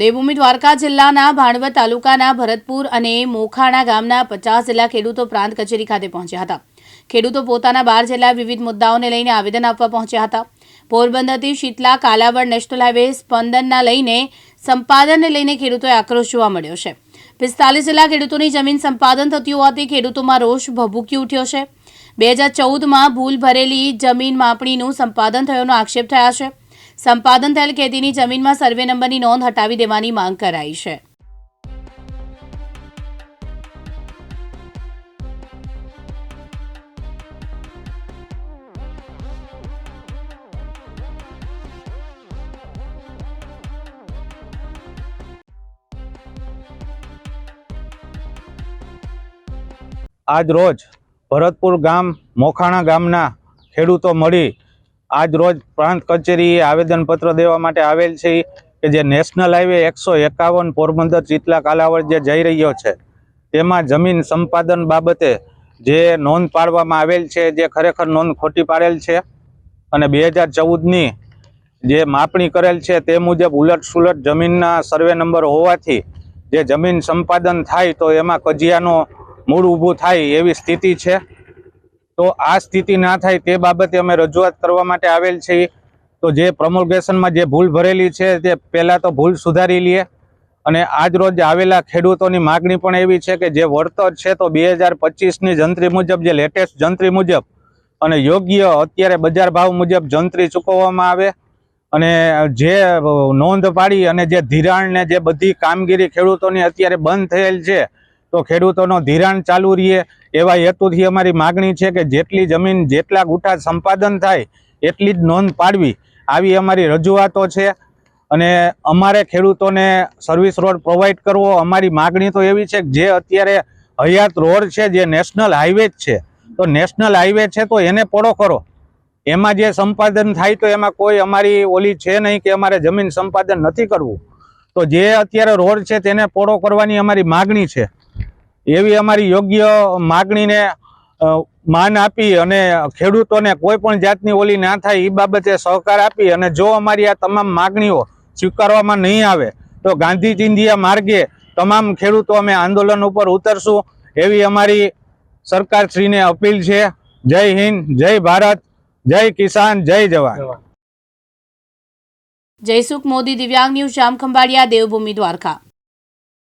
દેવભૂમિ દ્વારકા જિલ્લાના ભાણવડ તાલુકાના ભરતપુર અને મોખાણા ગામના પચાસ જેટલા ખેડૂતો પ્રાંત કચેરી ખાતે પહોંચ્યા હતા. ખેડૂતો પોતાના બાર જેટલા વિવિધ મુદ્દાઓને લઈને આવેદન આપવા પહોંચ્યા હતા. પોરબંદરથી શીતલા, કાલાવડ, નેશનલ હાઈવે સ્પંદનના લઈને સંપાદનને લઈને ખેડૂતોએ આક્રોશ જોવા મળ્યો છે. પિસ્તાલીસ જેટલા ખેડૂતોની જમીન સંપાદન થતી હોવાથી ખેડૂતોમાં રોષ ભભૂકી ઉઠ્યો છે. બે હજાર ચૌદમાં ભૂલ ભરેલી જમીન માપણીનું સંપાદન થયોનો આક્ષેપ થયા છે. સંપાદન થયેલ ખેતીની જમીનમાં સર્વે નંબરની નોંધ હટાવી દેવાની માંગ કરાઈ છે. આજ રોજ ભરતપુર ગામ મોખાણા ગામના ખેડૂતો મળી આજ રોજ પ્રાંત કચેરીએ આવેદનપત્ર દેવા માટે આવેલ છે કે જે નેશનલ હાઈવે એકસો એકાવન પોરબંદર ચીતલા કાલાવડ જે જઈ રહ્યો છે, તેમાં જમીન સંપાદન બાબતે જે નોંધ પાડવામાં આવેલ છે, જે ખરેખર નોંધ ખોટી પાડેલ છે અને બે હજાર ચૌદની જે માપણી કરેલ છે તે મુજબ ઉલટસુલટ જમીનના સર્વે નંબર હોવાથી જે જમીન સંપાદન થાય તો એમાં કજિયાનો મૂળ ઊભું થાય એવી સ્થિતિ છે. તો આ સ્થિતિ ના થાય તે બાબતે અમે રજૂઆત કરવા માટે આવેલ છીએ. તો જે પ્રમોલગેશનમાં જે ભૂલ ભરેલી છે તે પહેલાં તો ભૂલ સુધારી લઈએ. અને આજ રોજ આવેલા ખેડૂતોની માગણી પણ એવી છે કે જે વળતર છે તો બે હજાર પચીસની જંત્રી મુજબ, જે લેટેસ્ટ જંત્રી મુજબ અને યોગ્ય અત્યારે બજાર ભાવ મુજબ જંત્રી ચૂકવવામાં આવે અને જે નોંધ પાડી અને જે ધિરાણને જે બધી કામગીરી ખેડૂતોની અત્યારે બંધ થયેલ છે તો ખેડૂતોનો ધિરાણ ચાલુ રહીએ, એવા હેતુથી અમારી માગણી છે કે જેટલી જમીન, જેટલા ગુઠા સંપાદન થાય, એટલી જ નોંધ પાડવી. આવી અમારી રજૂઆતો છે અને અમારે ખેડૂતોને સર્વિસ રોડ પ્રોવાઈડ કરવો, અમારી માગણી તો એવી છે કે જે અત્યારે હયાત રોડ છે, જે નેશનલ હાઈવે છે, તો નેશનલ હાઈવે છે તો એને પોળો કરો. એમાં જે સંપાદન થાય તો એમાં કોઈ અમારી ઓલી છે નહીં કે અમારે જમીન સંપાદન નથી કરવું. તો જે અત્યારે રોડ છે તેને પોળો કરવાની અમારી માગણી છે. એવી અમારી યોગ્ય માગણીને માન આપી અને ખેડૂતોને કોઈ પણ જાતની ઓલી ના થાય એ બાબતે સહકાર આપી અને જો અમારી આ તમામ માગણીઓ સ્વીકારવામાં નહીં આવે, તો ગાંધી ચિંધિયા માર્ગે તમામ ખેડૂતો અમે આંદોલન ઉપર ઉતરશું. એવી અમારી સરકારશ્રીને અપીલ છે. જય હિન્દ, જય ભારત, જય કિસાન, જય જવાન. જયસુખ મોદી દિવ્યાંગ ન્યૂઝ જામખંભાળિયા દેવભૂમિ દ્વારકા.